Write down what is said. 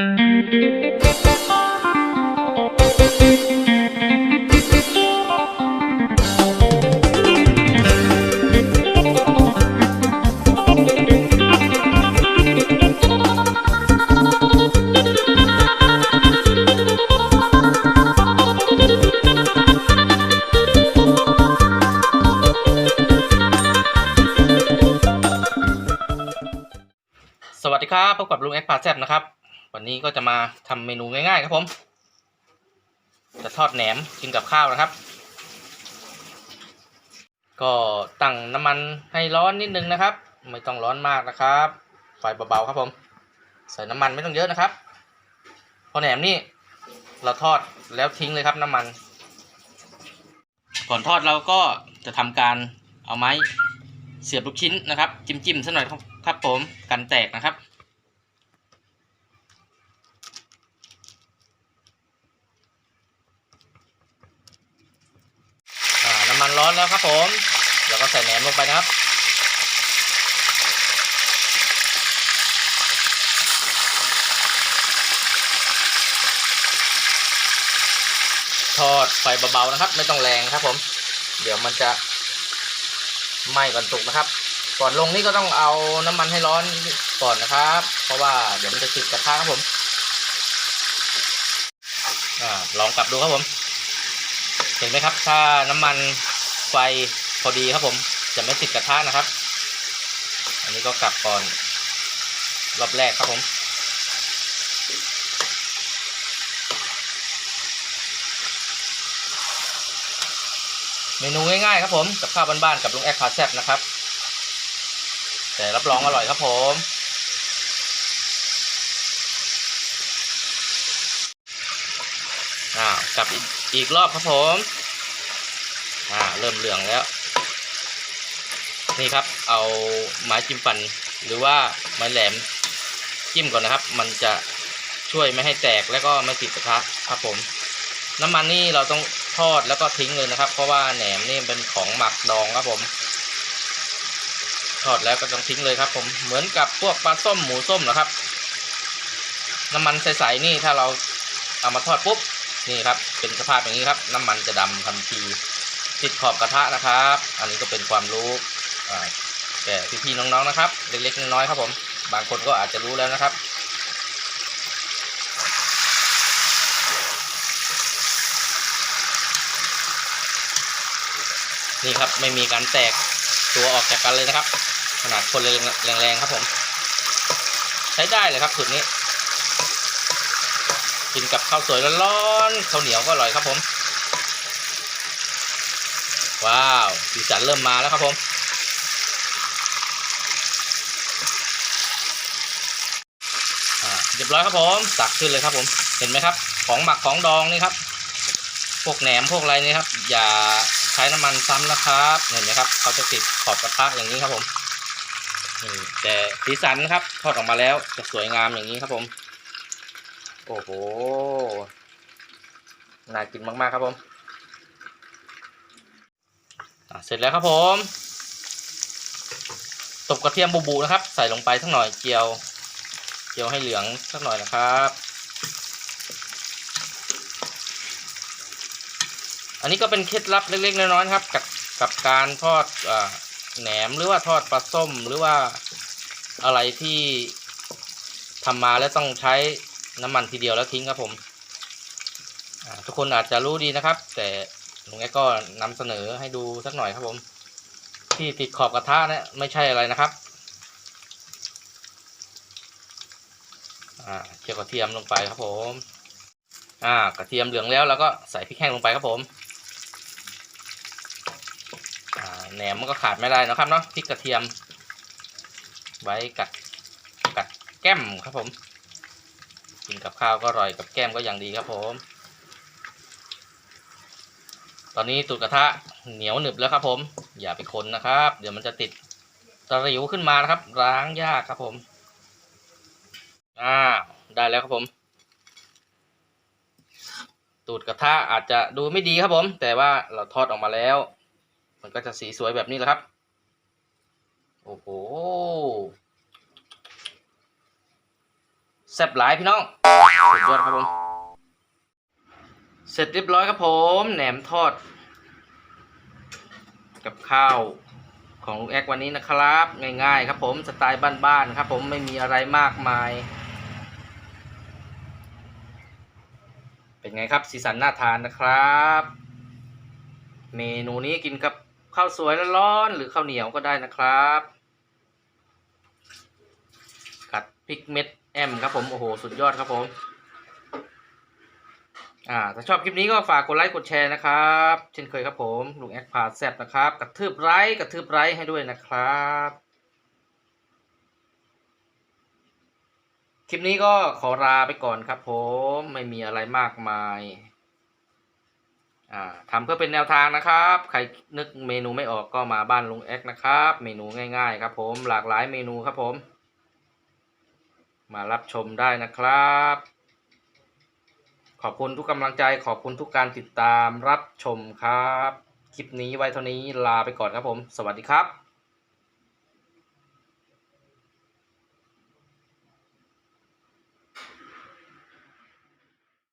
สวัสดีครับพบกับลุงแอคพาแซบนะครับ วันนี้ก็จะมาทำเมนูง่ายๆครับผม จะทอดแหนมกินกับข้าวนะครับ ก็ตั้งน้ำมันให้ร้อนนิดนึงนะครับ ไม่ต้องร้อนมากนะครับ ไฟเบาๆครับผม ใส่น้ำมันไม่ต้องเยอะนะครับพอแหนมนี่เราทอดแล้วทิ้งเลยครับน้ำมัน ก่อนทอดเราก็จะทำการเอาไม้เสียบลูกชิ้นนะครับ จิ้มๆสักหน่อยครับผมกันแตกนะครับ อ่าน้ำมัน ร้อนแล้วครับผม แล้วก็ใส่แหนมลงไปนะครับ ทอดไฟเบาๆนะครับ ไม่ต้องแรงครับผม เดี๋ยวมันจะไหม้ก่อนสุกนะครับ ก่อนลงนี่ก็ต้องเอาน้ำมันให้ร้อนก่อนนะครับ เพราะว่าเดี๋ยวมันจะติดกระทะครับผมอ่าลองกลับดูครับผม เห็นไหมครับ ถ้าน้ำมัน ไฟพอดีครับผม จะไม่ติดกระทะนะครับ อันนี้ก็กลับก่อน รอบแรกครับผม เมนูง่ายๆครับผมกับข้าวบ้านๆกับลุงแอคพาแซบนะครับ แต่รับรองอร่อยครับผมอ่ากลับออีกรอบครับผม อ่าเริ่มเหลืองแล้ว นี่ครับ เอาไม้จิ้มฟัน หรือว่าไม้แหลมจิ้มก่อนนะครับ มันจะช่วยไม่ให้แตกแล้วก็ไม่ติดกระทะครับผม น้ำมันนี่เราต้องทอดแล้วก็ทิ้งเลยนะครับ เพราะว่าแหนมนี่เป็นของหมักดองครับผม ทอดแล้วก็ต้องทิ้งเลยครับผมเหมือนกับพวกปลาส้มหมูส้มนะครับ น้ำมันใสๆนี่ถ้าเราเอามาทอดปุ๊บนี่ครับ เป็นสภาพอย่างนี้ครับ น้ำมันจะดำทันที ติดขอบกระทะนะครับ อันนี้ก็เป็นความรู้แก่พี่ๆน้องๆนะครับ เล็กๆน้อยๆครับผม บางคนก็อาจจะรู้แล้วนะครับนี่ครับไม่มีการแตกตัวออกจากกันเลยนะครับ ขนาดคนแรงๆครับผม ใช้ได้เลยครับสูตรนี้ กินกับข้าวสวยร้อนๆข้าวเหนียวก็อร่อยครับผม ว้าวสีสันเริ่มมาแล้วครับผมเรียบร้อยครับผมตักขึ้นเลยครับผมเห็นไหมครับ ของหมักของดองนี่ครับ พวกแหนมพวกอะไรนี่ครับ อย่าใช้น้ำมันซ้ำนะครับเห็นไหมครับเขาจะติดขอบกระทะอย่างนี้ครับผมแต่สีสันนะครับทอดออกมาแล้วจะสวยงามอย่างนี้ครับผม โอ้โหน่ากินมากๆครับผม เสร็จแล้วครับผมตบกระเทียมบูบูนะครับ ใส่ลงไปสักหน่อยเจียว เจียวให้เหลืองสักหน่อยนะครับ อันนี้ก็เป็นเคล็ดลับเล็กๆน้อยๆครับ กับกับการทอดอแหนมหรือว่าทอดปลาส้มหรือว่าอะไรที่ทำมาแล้วต้องใช้น้ำมันทีเดียวแล้วทิ้งครับผมทุกคนอาจจะรู้ดีนะครับ แต่ ลุงแอก็นำเสนอให้ดูสักหน่อยครับผม ที่ติดขอบกระทะเนี่ยไม่ใช่อะไรนะครับอ่าเจียวกระเทียมลงไปครับผมอ่ากระเทียมเหลืองแล้วแล้วก็ใส่พริกแห้งลงไปครับผมอ่าแหนมมันก็ขาดไม่ได้นะครับเนาะพริกกระเทียม ไว้กัดกัดแก้มครับผมกินกับข้าวก็อร่อยกับแก้มก็อย่างดีครับผม ตอนนี้ตูดกระทะเหนียวหนึบแล้วครับ ผม อย่าไปคนนะครับ เดี๋ยวมันจะติดตะหริวขึ้นมานะครับล้างยากครับผม อ่า ได้แล้วครับผม ตูดกระทะอาจจะดูไม่ดีครับผม แต่ว่าเราทอดออกมาแล้ว มันก็จะสีสวยแบบนี้แหละครับ โอ้โหแซ่บหลายพี่น้องสุดยอดครับผม เสร็จเรียบร้อยครับผมแหนมทอด กับข้าวของลุงแอกวันนี้นะครับ ง่ายๆครับผมสไตล์บ้านๆครับผมไม่มีอะไรมากมาย เป็นไงครับสีสันน่าทานนะครับ เมนูนี้กินกับข้าวสวยร้อนๆหรือข้าวเหนียวก็ได้นะครับกัดพริกเม็ดแอมครับผมโอ้โหสุดยอดครับผม อ่า ถ้าชอบคลิปนี้ก็ฝากกดไลค์กดแชร์นะครับ เช่นเคยครับผมลุงแอคพาแซบนะครับ กระทืบไลค์กระทืบไลค์ให้ด้วยนะครับ คลิปนี้ก็ขอลาไปก่อนครับผมไม่มีอะไรมากมายอ่าทำเพื่อเป็นแนวทางนะครับ ใครนึกเมนูไม่ออกก็มาบ้านลุงแอคนะครับ เมนูง่ายๆครับผมหลากหลายเมนูครับผม มารับชมได้นะครับ ขอบคุณทุกกำลังใจขอบคุณทุกการติดตามรับชมครับ คลิปนี้ไว้เท่านี้ลาไปก่อนครับผม สวัสดีครับ